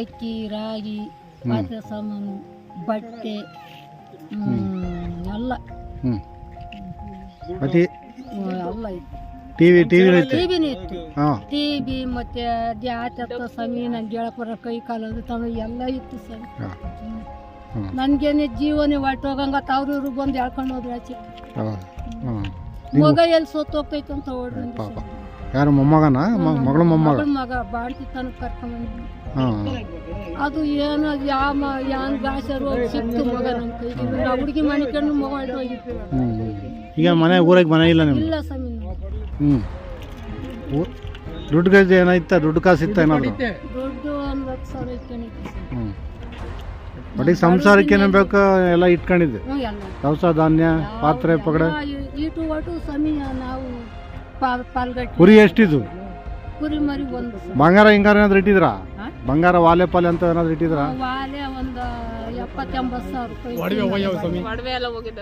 ಅಕ್ಕಿ ರಾಗಿ ಮತ್ತೆ ಸಾಮಾನು ಬಟ್ಟೆ ಎಲ್ಲ. ಹ್ಞೂ ಮತ್ತೆ ಹ್ಮ್, ಎಲ್ಲ ಇತ್ತು. ಟಿ ವಿ ಟಿ ವಿ ಐತೆ ಟಿವಿನೇ ಇತ್ತು. ಹಾಂ. ಟಿವಿ ಮತ್ತೆ ಸಮಿ ನನ್ನ ಗೆಳಪರ ಕೈ ಕಾಲದು ತಮ್ಮ ಎಲ್ಲ ಇತ್ತು ಸರ್ ನನ್ಗೇನೆ ಜೀವನೇ ಹೊಟ್ಟೋಗಂಗ ಅವ್ರ ಇವ್ರು ಬಂದು ಹೇಳ್ಕೊಂಡು ಹೋದ್ರೆ ಆಚೆ. ಮಗ ಎಲ್ಲಿ ಸೊತ್ತು ಹೋಗ್ತೈತೆ ಅಂತ ಓಡ್ರಿ ಪಾಪ. ಯಾರು ಮೊಮ್ಮಗನ? ಮಗಳು ಮೊಮ್ಮಗ? ಮಗಳ ಮಗ ತನಕ ಹಾಂ. ಅದು ಏನು ಯಾವ ಯಾನ್ ಸಿಕ್ತು ಮಗ ನಮ್ಮ ಕೈಗೆ ಆ ಹುಡುಗಿ ಮಗ ಹ್ಞೂ ಈಗ ಮನೆ ಊರಾಗ ಮನೆ ಇಲ್ಲ ನಿಮ್ಗೆ ಇಲ್ಲ ಹ್ಞೂ ದುಡ್ಡು ಗಜ ಏನಾಯ್ತಾ? ದುಡ್ಡು ಕಾಸು ಇತ್ತ ಏನಾದ್ರು? ದೊಡ್ಡ ಒಂದು ಹತ್ತು ಸಾವಿರ ಹ್ಞೂ ಒಟ್ಟಿಗೆ ಸಂಸಾರಕ್ಕೆ ಏನೇನು ಬೇಕು ಎಲ್ಲ ಇಟ್ಕೊಂಡಿದ್ದೆ. ಹ್ಞೂ ಎಲ್ಲ. ದವಸ ಧಾನ್ಯ ಪಾತ್ರೆ ಪಗಡೆ? ಎಲ್ಲ ಈ- ಈಟು ಒಟ್ಟು ಸಮಯ ನಾವು ಪಾಲ್ ಪಾಲ್ಗಟ್ಟಿ. ಕುರಿ ಎಷ್ಟಿದು? ಕುರಿ ಮರಿ ಒಂದು. ಬಂಗಾರ ಹಿಂಗಾರ ಏನಾದ್ರು ಇಟ್ಟಿದ್ರಾ ಹಾ? ಬಂಗಾರ ವಾಲೆ ಪಾಲೆ ಅಂತ ಏನಾದ್ರು ಇಟ್ಟಿದ್ರಾ ವಾಲೆ ಒಂದು ಎಪ್ಪತ್ತೆಂಬತ್ತು ಸಾವಿರ ರೂಪಾಯಿ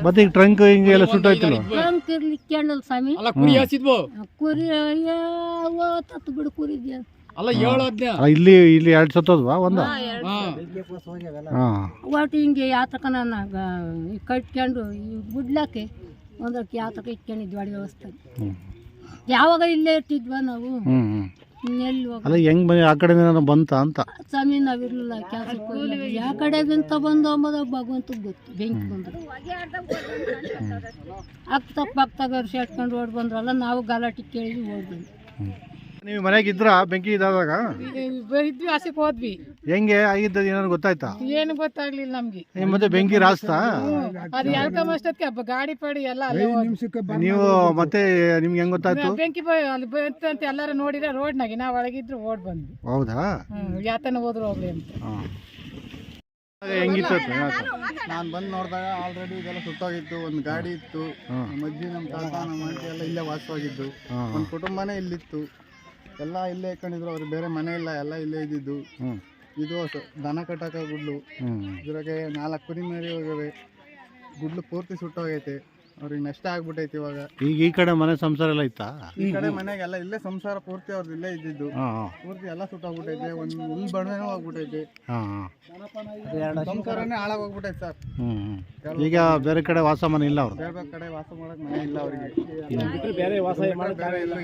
ಮತ್ತೆ ಈಗ ಟ್ರಂಕ್ ಹಿಂಗೆ ಎಲ್ಲ ಸುಟ್ಟೋಯ್ತಿಲ್ಲ ಟ್ರಂಕ್ ಇರ್ಲಿಕ್ಕೆ ಕೇಳಲ್ ಸ್ವಾಮಿ. ಅಲ್ಲ ಕುರಿ ಹಸಿದ್ವು ಕುರಿ ತತ್ತು ಬಿಡು ಕುರಿದ್ಯ ಅಲ್ಲ ಹೇಳೋದ್ನ ಅಲ್ಲ, ಇಲ್ಲಿ ಇಲ್ಲಿ ಎರಡು ಸತ್ತೋದ್ವಾ ಒಂದು? ಹಾ ಹಾಂ. ಒಟ್ಟು ಹಿಂಗೆ ಯಾತಕ ನಾನು ಕಟ್ಕೊಂಡು ಗುಡ್ಲಾಕೆ ಒಂದಕ್ಕೆ ಯಾತಕ ಇಟ್ಕೊಂಡಿದ್ವಿ ಅಡಿ ವ್ಯವಸ್ಥೆ. ಯಾವಾಗ ಇಲ್ಲೇ ಇರ್ತಿದ್ವ ನಾವು? ಇನ್ನೆಲ್ಲಿ ಹೋಗ ಅಲ್ಲ ಹೆಂಗ್ ಬಂದು ಆ ಕಡೆ ಏನಾದ್ರು ಬಂತ ಅಂತ? ಸ್ವಾಮಿ ನಾವಿರಲಿಲ್ಲ ಕೆಲಸಕ್ಕೆ ಹೋಗಿಲ್ಲ ಯಾವ ಕಡೆಗಿಂತ ಬಂದು ಅಂಬೋದ ಭಗವಂತಗೆ ಗೊತ್ತು ಬೆಂಕಿ ಬಂದ್ರು. ಅಕ್ಕ ಪಕ್ಕದಾಗ ಸೇರ್ಕೊಂಡು ಓಡ್ ಬಂದ್ರಲ್ಲ ನಾವು ಗಲಾಟೆ ಕೇಳಿ ಓಡ್ ಬಂದ್ವಿ ನೀವು ಮನೆಗೆ ಇದ್ರ ಬೆಂಕಿ ಇದಾದಾಗ? ಇದ್ವಿ ಆಸೆ ಹೋದ್ವಿ. ಹೆಂಗೆ ಆಗಿದ್ದು ಏನಾದ್ರು ಗೊತ್ತಾಯ್ತಾ? ಏನು ಗೊತ್ತಾಗ್ಲಿಲ್ಲ ನಮ್ಗೆ. ಮತ್ತೆ ಬೆಂಕಿ ರಾಸ್ತಾ? ಅದು ಎಳ್ಕೊಂಬಷ್ಟೊತ್ತಿಗೆ ಹಬ್ಬ ಗಾಡಿ ಪಾಡಿ ಎಲ್ಲ ಅಲ್ಲೇ ಹೋದ್ವಿ. ನೀವು ಮತ್ತೆ ನಿಮ್ಗೆ ಹೆಂಗ್ ಗೊತ್ತಾಯ್ತು? ಬೆಂಕಿ ಬ- ಅಲ್ಲಿ ಬಂತು ಅಂತ ಎಲ್ಲಾರು ನೋಡಿದ್ರೆ ರೋಡ್ನಾಗೆ ನಾವು ಒಳಗಿದ್ರು ಓಡ್ ಬಂದ್ವಿ. ಹೌದಾ? ಹ್ಮ್ ಯಾತನ ಹೋದ್ರು ಹೋಗ್ಲಿ ಅಂತ. ಹಾಂ. ಹೆಂಗಿತ್ತು ಅದು? ನಾನು ಬಂದು ನೋಡಿದಾಗ ಆಲ್ರೆಡಿ ಇದೆಲ್ಲ ಸುಟ್ಟೋಗಿತ್ತು ಒಂದು ಗಾಡಿ ಇತ್ತು. ನಮ್ಮ ಅಜ್ಜಿ ನಮ್ಮ ತಾತ ನಮ್ಮ ಆಂಟಿ ಎಲ್ಲ ಇಲ್ಲೇ ವಾಸವಾಗಿದ್ದು. ಹಾಂ. ಒಂದು ಕುಟುಂಬನೇ ಇಲ್ಲಿತ್ತು. ಎಲ್ಲ ಇಲ್ಲೇ ಇಟ್ಕೊಂಡಿದ್ರು ಅವ್ರು ಬೇರೆ ಮನೆ ಇಲ್ಲ ಎಲ್ಲ ಇಲ್ಲೇ ಇದ್ದಿದ್ದು. ಹ್ಞೂ ಇದು ಸ- ದನ ಕಟ್ಟಾಕ ಗುಡ್ಲು. ಹ್ಞೂ ಇದ್ರಾಗೆ ನಾಲ್ಕು ಕುರಿ ಮರಿ ಹೋಗವೆ ಗುಡ್ಲು ಪೂರ್ತಿ ಸುಟ್ಟೋಗೈತೆ. ಅವ್ರಿಗೆ ನಷ್ಟ ಆಗ್ಬಿಟ್ಟೈತೆ ಇವಾಗ. ಈಗ ಈ ಕಡೆ ಮನೆ ಸಂಸಾರ ಎಲ್ಲ ಇತ್ತಾ? ಈ ಕಡೆ ಮನೆಗೆಲ್ಲ ಇಲ್ಲೇ ಸಂಸಾರ ಪೂರ್ತಿ ಅವ್ರದ್ದು ಇಲ್ಲೇ ಇದ್ದಿದ್ದು. ಹಾಂ ಹಾಂ. ಪೂರ್ತಿ ಎಲ್ಲ ಸುಟ್ಟೋಗ್ಬಿಟ್ಟೈತೆ ಒಂದು ಹುಲ್ ಬಣ್ಣ ಹೋಗ್ಬಿಟ್ಟೈತೆ ಹಾಂ ಹಾಂ. ಸಂಸಾರನೇ ಹಾಳಾಗೋಗ್ಬಿಟ್ಟೈತೆ ಸರ್. ಹ್ಞೂ ಹ್ಞೂ ಈಗ ಬೇರೆ ಕಡೆ ವಾಸ ಮನೆ ಇಲ್ಲ ಅವ್ರು ಬೇರೆ ಕಡೆ ವಾಸ ಮಾಡಕ್ ಮನೆ ಇಲ್ಲ ಅವರಿಗೆ. ಬೇರೆ ವಾಸ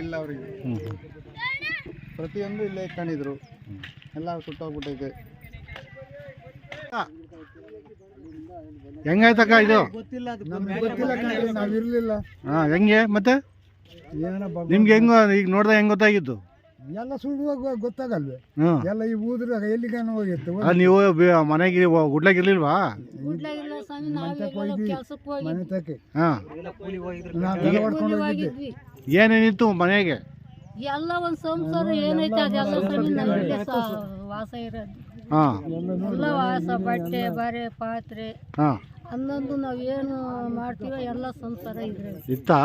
ಇಲ್ಲ ಅವರಿಗೆ. ಹ್ಞೂ ಪ್ರತಿಯೊಂದು ಇಲ್ಲೇ ಇಟ್ಕೊಂಡಿದ್ರು. ಎಲ್ಲ ಸುಟ್ಟೋಗ್ಬಿಟ್ಟೈತೆ. ಹೆಂಗಾಯ್ತಕ್ಕ ಇದು? ನಾವು ಇರಲಿಲ್ಲ. ಹಾ ಹೆಂಗೆ ಮತ್ತೆ? ನಿಮ್ಗೆ ಹೆಂಗ ಈಗ ನೋಡ್ದಾಗ ಹೆಂಗ್ ಗೊತ್ತಾಗಿತ್ತು? ಎಲ್ಲ ಸುಡುವಾಗ ಗೊತ್ತಾಗಲ್ವೇ? ಹ್ಞೂ ಎಲ್ಲ ಈ ಊದ್ರ ಎಲ್ಲಿಗಾನ ಹೋಗಿತ್ತು? ಅಲ್ಲ ನೀವು ಬೆ- ಮನೆಗೆ ಗುಡ್ಲಾಗ ಇರ್ಲಿಲ್ವಾ? ಗುಡ್ಲಾಗಿಲ್ಲ ಸ್ವಾಮಿ ನಾವೆಲ್ಲ ಕೆಲ್ಸಕ್ಕೆ ಹೋಗಿ ಮನೆ ತಕ್ಕೆ. ಹಾಂ. ಕೂಲಿ ಹೋಗಿದ್ವಿ. ಏನೇನಿತ್ತು ಮನೆಗೆ? ಎಲ್ಲ ಒಂದು ಸಂಸಾರ ಏನೈತೆ ಅದೆಲ್ಲ ಸ್ವಾಮಿ ನಮ್ಮಲ್ಲೇ ವಾಸ ಇರೋದು. ಎಲ್ಲ ವಾಸ ಬಟ್ಟೆ ಬರೆ ಪಾತ್ರೆ. ಅನ್ನೊಂದು ನಾವೇನು ನಾವ್ ಏನು ಮಾಡ್ತೀವೋ ಎಲ್ಲ ಸಂಸಾರ ಇದ್ರೆ ಇತ್ತಾ?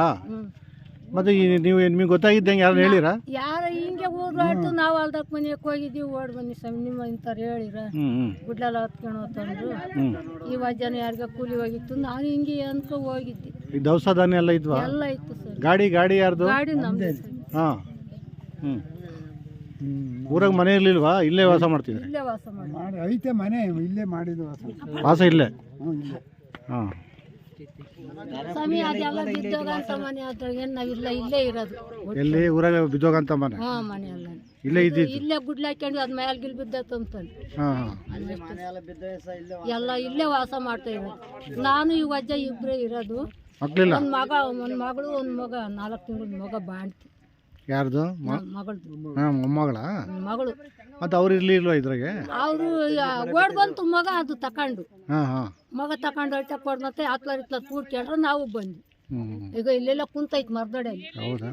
ಮತ್ತೆ ಈ ನೀವು ನಿಮಗೆ ಗೊತ್ತಾಗಿದ್ದಂಗೆ ಯಾರು ಹೇಳಿರ? ಯಾರ ಹಿಂಗೆ ಓಡಾಡ್ತು ನಾವು ಅಲ್ದಕ್ ಮನೆಯಕ್ಕೆ ಹೋಗಿದ್ದೀವಿ ಓಡ್ ಬನ್ನಿ ಸ್ವಾಮಿ. ನಿಮ್ಮ ಇಂಥವ್ರು ಹೇಳಿರ. ಗುಡ್ಲೆಲ್ಲ ಹೊತ್ಕೊಂಡು ಹೋಗ್ತಂದ್ರು ಈ ವಜ್ಜನ ಯಾರಿಗ ಕೂಲಿ ಹೋಗಿತ್ತು. ನಾನು ಹಿಂಗೆ ಅಂತ ಹೋಗಿದ್ದೆ. ದವಸ ಧಾನ್ಯ ಎಲ್ಲ ಇದ್ವಾ? ಎಲ್ಲ ಇತ್ತು ಸರ್. ಗಾಡಿ ಗಾಡಿ ಯಾರ್ದು? ಗಾಡಿ ನಮ್ದು. ಹಾಂ. ಹ್ಞೂ ಊರಾಗ ಮನೆ ಇರ್ಲಿಲ್ವಾ? ಇಲ್ಲೇ ವಾಸ ಮಾಡ್ತಿದ್ರೆ? ಇಲ್ಲೇ ವಾಸ ಮಾಡಿ ಐತೆ ಮನೆ ಇಲ್ಲೇ ಮಾಡಿದ ವಾಸ. ವಾಸ ಇಲ್ಲೇ? ಹಾಂ. ಸ್ವಾಮಿ ಅದೆಲ್ಲ ಬಿದ್ದೋಗ ಅಂತ ಮನೆ ಅದ್ರಾಗ ನಾವಿಲ್ಲ ಇಲ್ಲೇ ಇರೋದು. ಎಲ್ಲಿ? ಊರಾಗ ಬಿದ್ದೋಗಂತ ಮನೆ? ಹಾ ಮನೆ ಎಲ್ಲ. ಇಲ್ಲೇ ಇದ್ದಿದ್ದು? ಇಲ್ಲೇ ಗುಡ್ಲ ಹಾಕೊಂಡು ಅದ್ ಮ್ಯಾಲ್ ಗಿಲ್ ಬಿದ್ದತ್ ಅಂತಂದು ಹಾಂ ಹಾಂ. ಎಲ್ಲ ಇಲ್ಲೇ ವಾಸ ಮಾಡ್ತಾ ಇರೋದು ನಾನು ಈ ವಜ್ಜ ಇಬ್ರೇ ಇರೋದು. ಮಕ್ಳಿಲ್ಲ? ಒಂದ್ ಮಗ ಒಂದ್ ಮಗಳು ಒಂದ್ ಮಗ ನಾಲ್ಕು ತಿಂಗಳ ಮಗ ಬಾಣ್ತಿ. ಯಾರ್ದು? ಹಾಂ ಮೊಮ್ಮಗಳ? ಮಗಳು. ಮತ್ತು ಅವ್ರು ಇರ್ಲಿಲ್ವಾ ಇದ್ರಾಗೆ? ಅವರು ಓಡ್ ಬಂತು ಮಗ ಅದು ತಕೊಂಡು. ಹಾಂ ಹಾಂ. ಮಗ ತಕೊಂಡು ಹೊಟ್ಟೆ ಕೊಡ್ ಮತ್ತೆ ಹತ್ಲರ್ ಇತ್ಲರ್ ಕೂಡ್ಕೊಂಡ್ರೆ ನಾವು ಬಂದ್ವಿ. ಈಗ ಇಲ್ಲೆಲ್ಲ ಕುಂತೈತ್ ಮರ್ದಡೆಯಲ್ಲಿ ಹೌದಾ?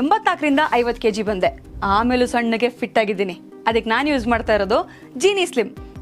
ಎಂಬತ್ನಾಲ್ಕರಿಂದ ಐವತ್ತು ಕೆ ಜಿ ಬಂದೆ. ಆಮೇಲೂ ಸಣ್ಣಗೆ ಫಿಟ್ ಆಗಿದ್ದೀನಿ. ಅದಕ್ಕೆ ನಾನು ಯೂಸ್ ಮಾಡ್ತಾ ಇರೋದು ಜೀನಿ ಸ್ಲಿಮ್